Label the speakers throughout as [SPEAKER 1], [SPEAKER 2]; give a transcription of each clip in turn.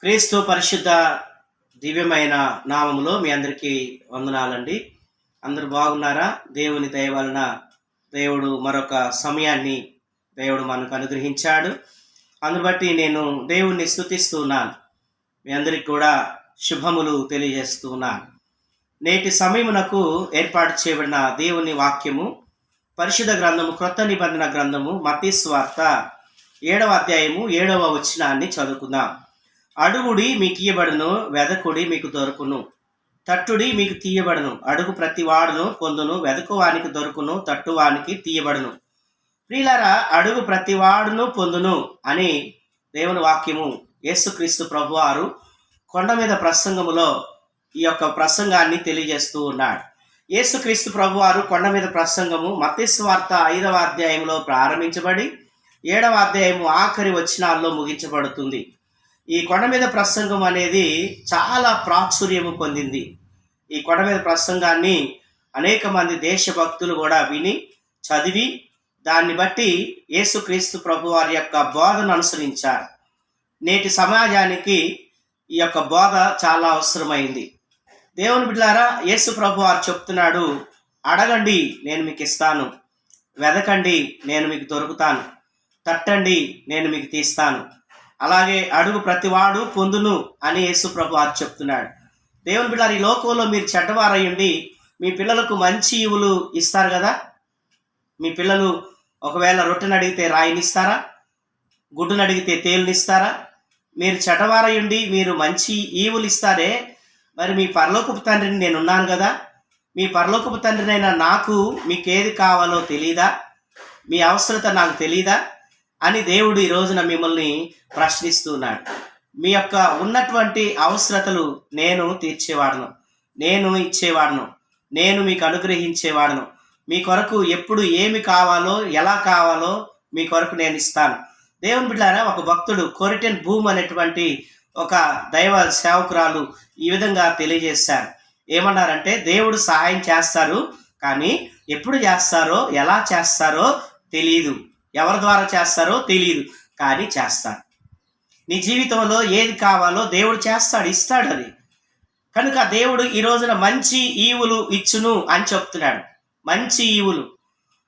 [SPEAKER 1] క్రీస్తు పరిశుద్ధ దివ్యమైన నామములో మీ అందరికీ వందనాలండి. అందరు బాగున్నారా? దేవుని దయ వలన దేవుడు మరొక సమయాన్ని దేవుడు మనకు అనుగ్రహించాడు. అందును బట్టి నేను దేవుణ్ణి స్థుతిస్తున్నాను మీ అందరికి కూడా శుభములు తెలియజేస్తున్నాను. నేటి సమయమునకు ఏర్పాటు చేయబడిన దేవుని వాక్యము పరిశుద్ధ గ్రంథము క్రొత్త నిబంధన గ్రంథము మతీస్వార్త ఏడవ అధ్యాయము ఏడవ వచనాన్ని చదువుకుందాం. అడుగుడి మీకు ఇయ్యబడను వెదకుడి మీకు దొరుకును తట్టుడి మీకు తీయబడును అడుగు ప్రతి వాడును పొందును వెదకువానికి దొరుకును తట్టువానికి తీయబడును. ప్రియులారా అడుగు ప్రతి వాడును పొందును అని దేవుని వాక్యము యేసుక్రీస్తు ప్రభువారు కొండ మీద ప్రసంగములో ఈ యొక్క ప్రసంగాన్ని తెలియజేస్తూ ఉన్నాడు. యేసుక్రీస్తు ప్రభువారు కొండ మీద ప్రసంగము మతేశ్వార్త ఐదవ అధ్యాయంలో ప్రారంభించబడి ఏడవ అధ్యాయము ఆఖరి వచనాల్లో ముగించబడుతుంది. ఈ కొండ మీద ప్రసంగం అనేది చాలా ప్రాచుర్యము పొందింది. ఈ కొండ మీద ప్రసంగాన్ని అనేక మంది దేశభక్తులు కూడా విని చదివి దాన్ని బట్టి యేసుక్రీస్తు ప్రభు వారి యొక్క బోధను అనుసరించారు. నేటి సమాజానికి ఈ యొక్క బోధ చాలా అవసరమైంది. దేవుని బిడ్డారా యేసు ప్రభు వారు చెప్తున్నాడు అడగండి నేను మీకు ఇస్తాను. వెదకండి నేను మీకు దొరుకుతాను. తట్టండి నేను మీకు తీస్తాను. అలాగే అడుగు ప్రతివాడు పొందును అని యేసు ప్రభు వారు చెప్తున్నాడు. దేవుని బిడ్డారు ఈ లోకంలో మీరు చెడ్డవారయ్యండి మీ పిల్లలకు మంచి ఇవులు ఇస్తారు కదా? మీ పిల్లలు ఒకవేళ రొట్టెని అడిగితే రాయినిస్తారా? గుడ్డును అడిగితే తేలునిస్తారా? మీరు చెడ్డవారయ్యండి మీరు మంచి ఈవులు ఇస్తారే? మరి మీ పరలోకపు తండ్రిని నేను ఉన్నాను కదా? మీ పరలోకపు తండ్రినైనా నాకు మీకేది కావాలో తెలియదా మీ అవసరత నాకు తెలియదా అని దేవుడు ఈ రోజున మిమ్మల్ని ప్రశ్నిస్తున్నాడు. మీ యొక్క ఉన్నటువంటి అవసరతలు నేను తీర్చేవాడను. నేను ఇచ్చేవాడను. నేను మీకు అనుగ్రహించేవాడను. మీ కొరకు ఎప్పుడు ఏమి కావాలో ఎలా కావాలో మీ కొరకు నేను ఇస్తాను. దేవుని బిడ్డారా ఒక భక్తుడు కొరిటెన్ భూమ్ అనేటువంటి ఒక దైవ సేవకురాలు ఈ విధంగా తెలియజేశారు. ఏమన్నారంటే దేవుడు సహాయం చేస్తారు కానీ ఎప్పుడు చేస్తారో ఎలా చేస్తారో తెలియదు ఎవరి ద్వారా చేస్తారో తెలియదు కానీ చేస్తాడు. నీ జీవితంలో ఏది కావాలో దేవుడు చేస్తాడు ఇస్తాడు అది. కనుక దేవుడు ఈ రోజున మంచి ఈవులు ఇచ్చును అని చెప్తున్నాడు. మంచి ఈవులు.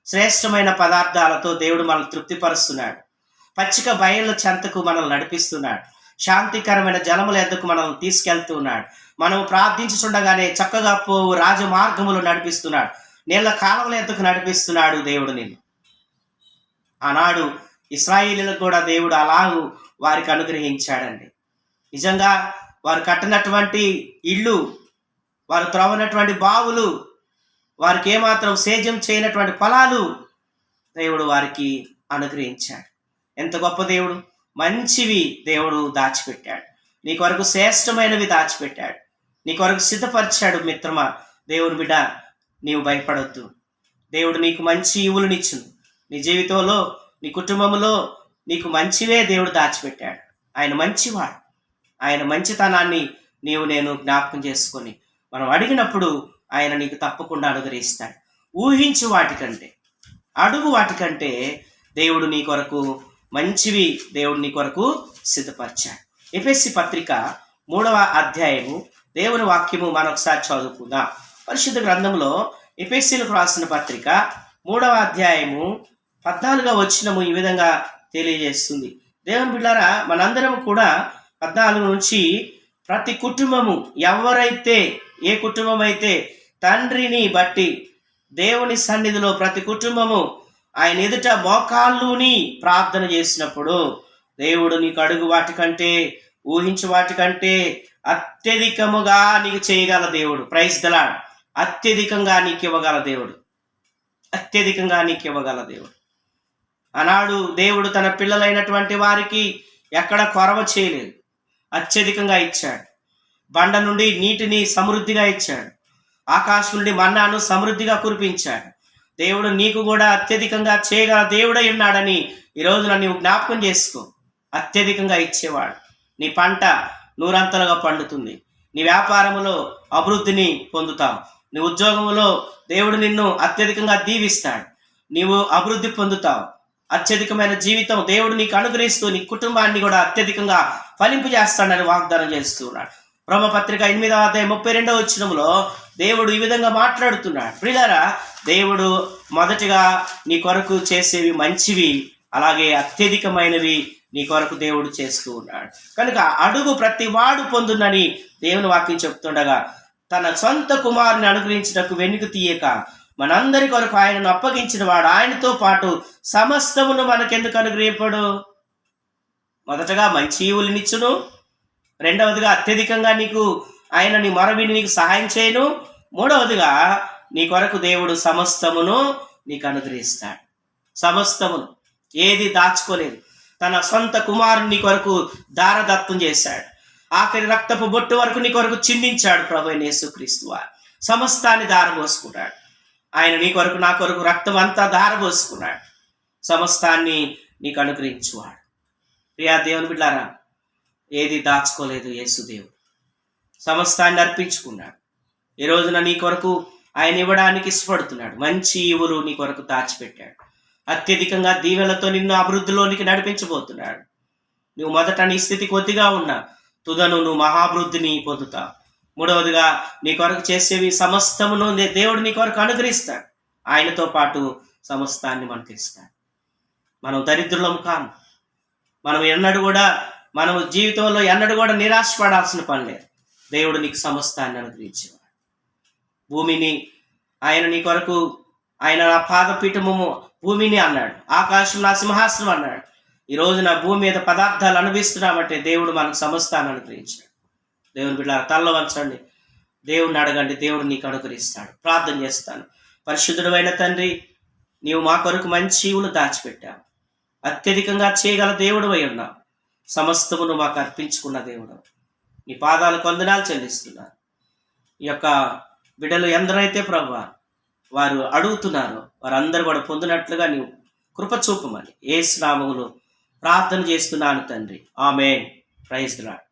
[SPEAKER 1] శ్రేష్టమైన పదార్థాలతో దేవుడు మనల్ని తృప్తిపరుస్తున్నాడు. పచ్చిక బయళ్ళ చెంతకు మనల్ని నడిపిస్తున్నాడు. శాంతికరమైన జలముల ఎద్దకు మనల్ని తీసుకెళ్తున్నాడు. మనం ప్రార్థించుండగానే చక్కగా పోవు రాజమార్గములు నడిపిస్తున్నాడు. నీళ్ళ కాలువల ఎద్దకు నడిపిస్తున్నాడు దేవుడు నిన్ను. ఆనాడు ఇస్రాయిలీలకు కూడా దేవుడు అలాగూ వారికి అనుగ్రహించాడండి. నిజంగా వారు కట్టినటువంటి ఇళ్ళు వారు త్రవ్వనటువంటి బావులు వారికి ఏమాత్రం సేద్యం చేయనటువంటి ఫలాలు దేవుడు వారికి అనుగ్రహించాడు. ఎంత గొప్ప దేవుడు! మంచివి దేవుడు దాచిపెట్టాడు. నీ కొరకు శ్రేష్టమైనవి దాచిపెట్టాడు. నీ కొరకు సిద్ధపరిచాడు మిత్రమా దేవుని బిడ్డ నీవు భయపడొద్దు. దేవుడు నీకు మంచి ఇవులనిచ్చును. నీ జీవితంలో నీ కుటుంబంలో నీకు మంచివే దేవుడు దాచిపెట్టాడు. ఆయన మంచివాడు. ఆయన మంచితనాన్ని నీవు నేను జ్ఞాపకం చేసుకొని మనం అడిగినప్పుడు ఆయన నీకు తప్పకుండా అనుగ్రహిస్తాడు. ఊహించు వాటికంటే అడుగు వాటికంటే దేవుడు నీ కొరకు మంచివి దేవుడు నీ కొరకు సిద్ధపరిచాడు. ఎపిఎస్సి పత్రిక మూడవ అధ్యాయము దేవుని వాక్యము మనొకసారి చదువుకుందాం. పరిశుద్ధ గ్రంథంలో ఎపిఎస్సీలకు రాసిన పత్రిక మూడవ అధ్యాయము పద్నాలుగవ వచ్చినము ఈ విధంగా తెలియజేస్తుంది. దేవుని బిడ్డారా మనందరం కూడా పద్నాలుగు నుంచి ప్రతి కుటుంబము ఎవరైతే ఏ కుటుంబం అయితే తండ్రిని బట్టి దేవుని సన్నిధిలో ప్రతి కుటుంబము ఆయన ఎదుట మోకాళ్ళుని ప్రార్థన చేసినప్పుడు దేవుడు నీకు అడుగు వాటికంటే ఊహించు వాటికంటే అత్యధికముగా నీకు చేయగల దేవుడు. ప్రైజ్ దలాడ్ అత్యధికంగా నీకు ఇవ్వగల దేవుడు. అత్యధికంగా నీకు ఇవ్వగల దేవుడు. ఆనాడు దేవుడు తన పిల్లలైనటువంటి వారికి ఎక్కడ కొరవ చేయలేదు. అత్యధికంగా ఇచ్చాడు. బండ నుండి నీటిని సమృద్ధిగా ఇచ్చాడు. ఆకాశం నుండి మన్నాను సమృద్ధిగా కురిపించాడు. దేవుడు నీకు కూడా అత్యధికంగా చేయగల దేవుడై ఉన్నాడని ఈ రోజున నీవు జ్ఞాపకం చేసుకో. అత్యధికంగా ఇచ్చేవాడు. నీ పంట నూరంతలుగా పండుతుంది. నీ వ్యాపారములో అభివృద్ధిని పొందుతావు. నీ ఉద్యోగంలో దేవుడు నిన్ను అత్యధికంగా దీవిస్తాడు. నీవు అభివృద్ధి పొందుతావు. అత్యధికమైన జీవితం దేవుడు నీకు అనుగ్రహిస్తూ నీ కుటుంబాన్ని కూడా అత్యధికంగా ఫలింపు చేస్తాడని వాగ్దానం చేస్తున్నాడు. బ్రహ్మపత్రిక ఎనిమిదవ అధ్యాయం ముప్పై రెండవ వచ్చినంలో దేవుడు ఈ విధంగా మాట్లాడుతున్నాడు. ప్రియులారా దేవుడు మొదటిగా నీ కొరకు చేసేవి మంచివి అలాగే అత్యధికమైనవి నీ కొరకు దేవుడు చేస్తూ ఉన్నాడు. కనుక అడుగు ప్రతి వాడు పొందునని దేవుని వాక్యం చెప్తుండగా తన సొంత కుమారుని అనుగ్రహించటకు వెనుక తీయక మనందరి కొరకు ఆయనను అప్పగించిన వాడు ఆయనతో పాటు సమస్తమును మనకెందుకు అనుగ్రహింపడు? మొదటగా మంచి ఈవులనిచ్చును. రెండవదిగా అత్యధికంగా నీకు ఆయన నీ మరవిని నీకు సహాయం చేయను. మూడవదిగా నీ కొరకు దేవుడు సమస్తమును నీకు అనుగ్రహిస్తాడు. సమస్తమును. ఏది దాచుకోలేదు. తన సొంత కుమారుని నీ కొరకు దారదత్తం చేశాడు. ఆఖరి రక్తపు బొట్టు వరకు నీ కొరకు చిందించాడు ప్రభు యేసుక్రీస్తు వారు. సమస్తాన్ని దారబోసుకున్నాడు. ఆయన నీ కొరకు నా కొరకు రక్తం అంతా దారబోసుకున్నాడు సమస్తాన్ని నీకు అనుగ్రహించువాడు ప్రియా దేవుని బిడ్డారా ఏది దాచుకోలేదు యేసుదేవుడు సమస్తాన్ని అర్పించుకున్నాడు. ఈ రోజున నీ కొరకు ఆయన ఇవ్వడానికి ఇష్టపడుతున్నాడు. మంచి ఇవులు నీ కొరకు దాచిపెట్టాడు. అత్యధికంగా దీవెలతో నిన్ను అభివృద్ధిలోనికి నడిపించబోతున్నాడు. నువ్వు మొదట నీ స్థితి కొద్దిగా ఉన్నా తుదను నువ్వు మహాభివృద్ధిని పొందుతావు. మూడవదిగా నీ కొరకు చేసేవి సమస్తమును దేవుడు నీ కొరకు అనుగ్రహిస్తాడు. ఆయనతో పాటు సమస్తాన్ని మనకి ఇస్తాడు మనం దరిద్రులం కాము. మనం ఎన్నడూ కూడా మనం జీవితంలో ఎన్నడూ కూడా నిరాశపడాల్సిన పని లేదు. దేవుడు నీకు సమస్తాన్ని అనుగ్రహించేవాడు. భూమిని ఆయన నీ కొరకు ఆయన నా పాదపీఠము భూమిని అన్నాడు. ఆకాశం నా సింహాసనం అన్నాడు. ఈరోజు నా భూమి మీద పదార్థాలు అనుభవిస్తున్నామంటే దేవుడు మనకు సమస్తాన్ని అనుగ్రహించాడు. దేవుని బిడ్డ తల్ల వంచండి దేవుడిని అడగండి దేవుడు నీకు అనుగ్రహిస్తాడు. ప్రార్థన చేస్తాను. పరిశుద్ధుడు తండ్రి నీవు మా కొరకు మంచి ఈవులు దాచిపెట్టావు. అత్యధికంగా చేయగల దేవుడు అయి ఉన్నావు. సమస్తమును మాకు అర్పించుకున్న దేవుడు. నీ పాదాలు కొందనాలు చెల్లిస్తున్నారు ఈ యొక్క బిడ్డలు ఎందరైతే ప్రభు వారు అడుగుతున్నారో వారందరూ కూడా పొందినట్లుగా నీవు కృప చూపమని. ఏ స్నామములు ప్రార్థన చేస్తున్నాను తండ్రి. ఆమె ప్రైజ్ రాడ్